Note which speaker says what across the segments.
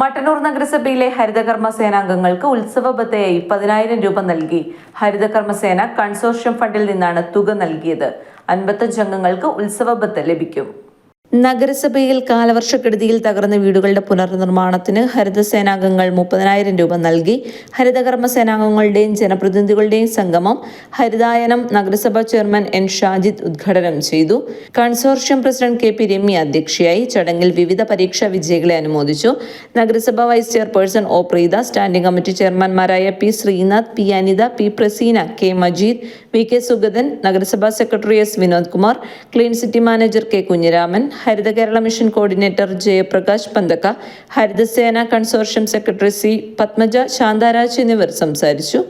Speaker 1: മട്ടന്നൂർ നഗരസഭയിലെ ഹരിതകർമ്മ സേനാംഗങ്ങൾക്ക് ഉത്സവ ബത്തയായി പതിനായിരം രൂപ നൽകി. ഹരിതകർമ്മസേന കൺസോർഷ്യം ഫണ്ടിൽ നിന്നാണ് തുക നൽകിയത്. അൻപത്തഞ്ച് അംഗങ്ങൾക്ക് ഉത്സവ ബത്ത ലഭിക്കും. നഗരസഭയിൽ കാലവർഷക്കെടുതിയിൽ തകർന്ന വീടുകളുടെ പുനർനിർമ്മാണത്തിന് ഹരിതസേനാംഗങ്ങൾ മുപ്പതിനായിരം രൂപ നൽകി. ഹരിതകർമ്മ സേനാംഗങ്ങളുടെയും ജനപ്രതിനിധികളുടെയും സംഗമം ഹരിതായനം നഗരസഭാ ചെയർമാൻ എൻ ഷാജിദ് ഉദ്ഘാടനം ചെയ്തു. Consortium president K P Ramya അധ്യക്ഷയായി ചടങ്ങിൽ വിവിധ പരീക്ഷാ വിജയികളെ അനുമോദിച്ചു. നഗരസഭാ vice chairperson O Preetha standing committee ചെയർമാൻമാരായ P Sreenath P Anitha P Praseena K Majeed V K Sugathan നഗരസഭാ secretary S Vinod Kumar clean city manager K Kunhiraman Haritha Kerala mission coordinator Jayaprakash Panthakka Harithasena consortium secretary C Padmaja Shantharaj എന്നിവർ സംസാരിച്ചു.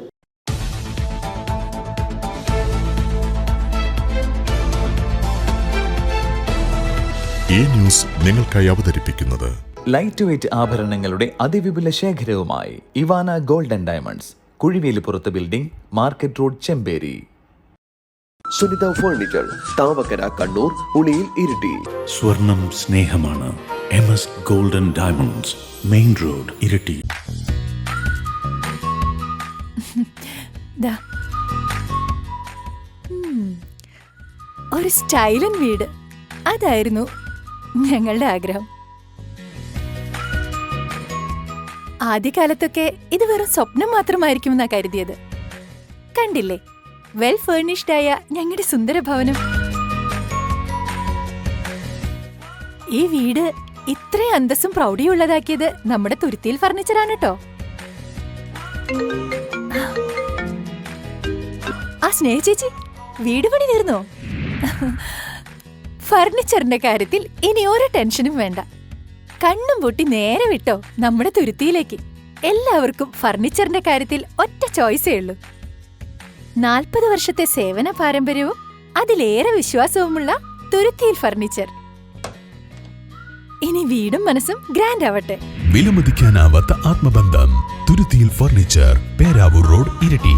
Speaker 2: ഈ news നിങ്ങൾക്കായി അവതരിപ്പിക്കുന്നത്
Speaker 3: light weight ആഭരണങ്ങളുടെ അതിവിപുല ശേഖരവുമായി Ivana golden diamonds കുഴിവേലിപ്പുറത്ത് building market road Chemperi.
Speaker 4: Sunitha furniture Thavakkara Kannur Uliyil Iritty.
Speaker 5: സ്വർണം സ്നേഹമാണ്. M S golden diamonds main road Iritty.
Speaker 6: ഒരു സ്റ്റൈലൻ വീട്. അതായിരുന്നു ഞങ്ങളുടെ ആഗ്രഹം. ആദ്യകാലത്തൊക്കെ ഇത് വെറും സ്വപ്നം മാത്രമായിരിക്കും മാത്രമായിരിക്കുമെന്നാ കരുതിയത്. കണ്ടില്ലേ? വെൽ ഫേർണിഷ്ഡ് ആയ ഞങ്ങളുടെ സുന്ദര ഭവനം ഈ വീട് ഇത്രയും അന്തസ്സും പ്രൗഢിയുള്ളതാക്കിയത് നമ്മുടെ തുരുത്തിയിൽ ഫർണിച്ചറാണ് കേട്ടോ ആ സ്നേഹ ചേച്ചി വീട് പണി തീർന്നോ? ഫർണിച്ചറിന്റെ കാര്യത്തിൽ ഇനി ഒരു ടെൻഷനും വേണ്ട. കണ്ണും പൊട്ടി നേരെ വിട്ടോ നമ്മുടെ തുരുത്തിയിലേക്ക്. എല്ലാവർക്കും ഫർണിച്ചറിന്റെ കാര്യത്തിൽ ഒറ്റ ചോയ്സേ ഉള്ളൂ. നാൽപ്പത് വർഷത്തെ സേവന പാരമ്പര്യവും അതിലേറെ വിശ്വാസവുമുള്ള തുരുത്തിയിൽ ഫർണിച്ചർ. ഇനി വീടും മനസ്സും ഗ്രാൻഡ് ആവട്ടെ.
Speaker 7: വിലമതിക്കാനാവാത്ത ആത്മബന്ധം തുരുത്തിയിൽ ഫർണിച്ചർ പേരാവൂർ റോഡ് ഇരട്ടി.